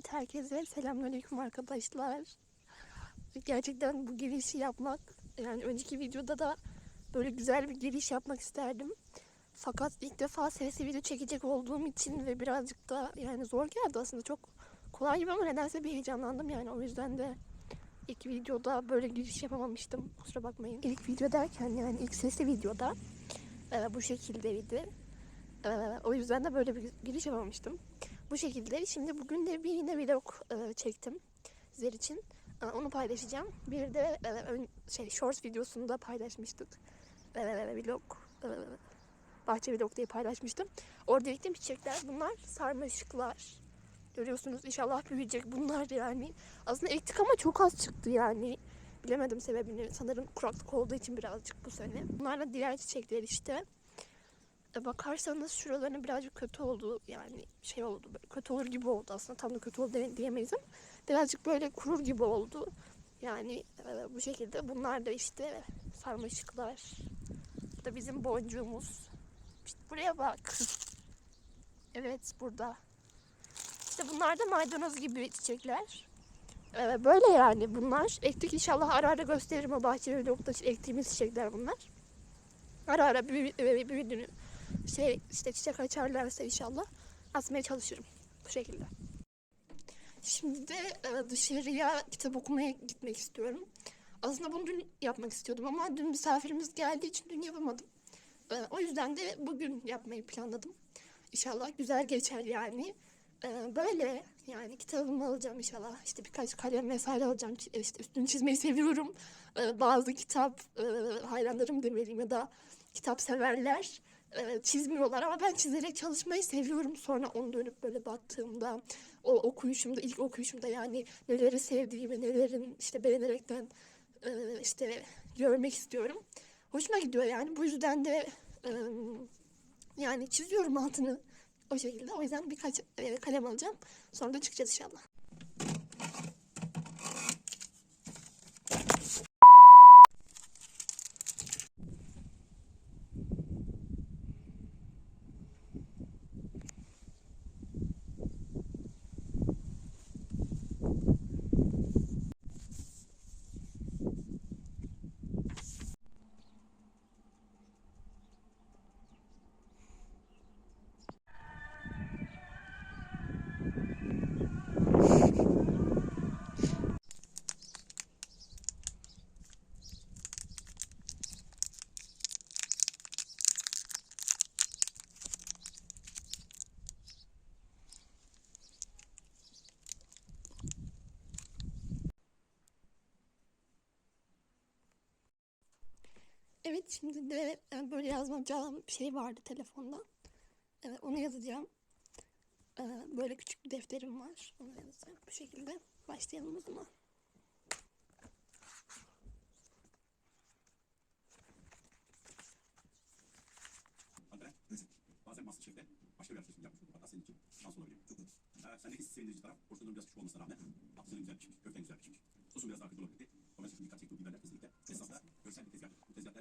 Evet herkese selamünaleyküm arkadaşlar. Gerçekten bu girişi yapmak yani önceki videoda da böyle güzel bir giriş yapmak isterdim. Fakat ilk defa sesli video çekecek olduğum için ve birazcık da yani zor geldi aslında çok kolay gibi ama nedense bir heyecanlandım yani o yüzden de ilk videoda böyle giriş yapamamıştım. Kusura bakmayın. İlk video derken yani ilk sesli videoda e, bu şekildeydi. E, o yüzden de böyle bir giriş yapamamıştım. Bu şekilde. Şimdi bugün de bir yine vlog e, çektim sizler için. E, onu paylaşacağım. Bir de e, ön, şey shorts videosunu da paylaşmıştık. E, vlog e, bahçe vlog diye paylaşmıştım. Orada ektiğim çiçekler bunlar sarmaşıklar. Görüyorsunuz inşallah büyüyecek bunlar yani. Aslında ektik ama çok az çıktı yani. Bilemedim sebebini. Sanırım kuraklık olduğu için birazcık bu sene. Bunlar da diğer çiçekler işte. Bakarsanız şuralarının birazcık kötü oldu yani şey oldu böyle kötü olur gibi oldu. Aslında tam da kötü oldu diyemeyiz birazcık böyle kurur gibi oldu. Yani e, bu şekilde. Bunlar da işte sarmaşıklar. Bu da bizim boncuğumuz. İşte buraya bak. Evet burada. İşte bunlar da maydanoz gibi çiçekler. E, böyle yani bunlar. Ektik inşallah ara ara gösteririm o bahçe vlogda ektiğimiz çiçekler bunlar. Ara ara büyü- e, büyüdüğünü şey işte çiçek açarlarsa inşallah asmaya çalışırım bu şekilde. Şimdi de e, dışarıya kitap okumaya gitmek istiyorum. Aslında bunu dün yapmak istiyordum ama dün misafirimiz geldiği için dün yapamadım. E, O yüzden de bugün yapmayı planladım. İnşallah güzel geçer yani. E, Böyle yani kitabımı alacağım inşallah. İşte birkaç kalem vesaire alacağım. İşte üstünü çizmeyi seviyorum. Bazı kitap hayranlarım demeliyim ya da kitap severler e, çizmiyorlar ama ben çizerek çalışmayı seviyorum. Sonra onu dönüp böyle baktığımda o okuyuşumda ilk okuyuşumda yani neleri sevdiğimi nelerin işte beğenerekten e, işte görmek istiyorum. Hoşuma gidiyor yani bu yüzden de e, yani çiziyorum altını o şekilde. O yüzden birkaç kalem alacağım. Sonra da çıkacağız inşallah. Şimdi de e, böyle yazmayacağım bir şey vardı telefonda. E, onu yazacağım. E, böyle küçük bir defterim var. Onu yazacağım. Bu şekilde başlayalım o zaman. Bazen master şefte başka bir arkadaşım yapmış. Hatta senin için şans olabilir. Çok mutlu. Ee, sendeki sevindirici taraf, borçlarının biraz küçük olmasına rağmen patlıcanın güzel pişmiş, köften güzel pişmiş. Sosun biraz daha kötü olabilirdi. Ama şimdi dikkat çektiğim biberler kesinlikle esasda görsel bir tezgah. Bu tezgahlar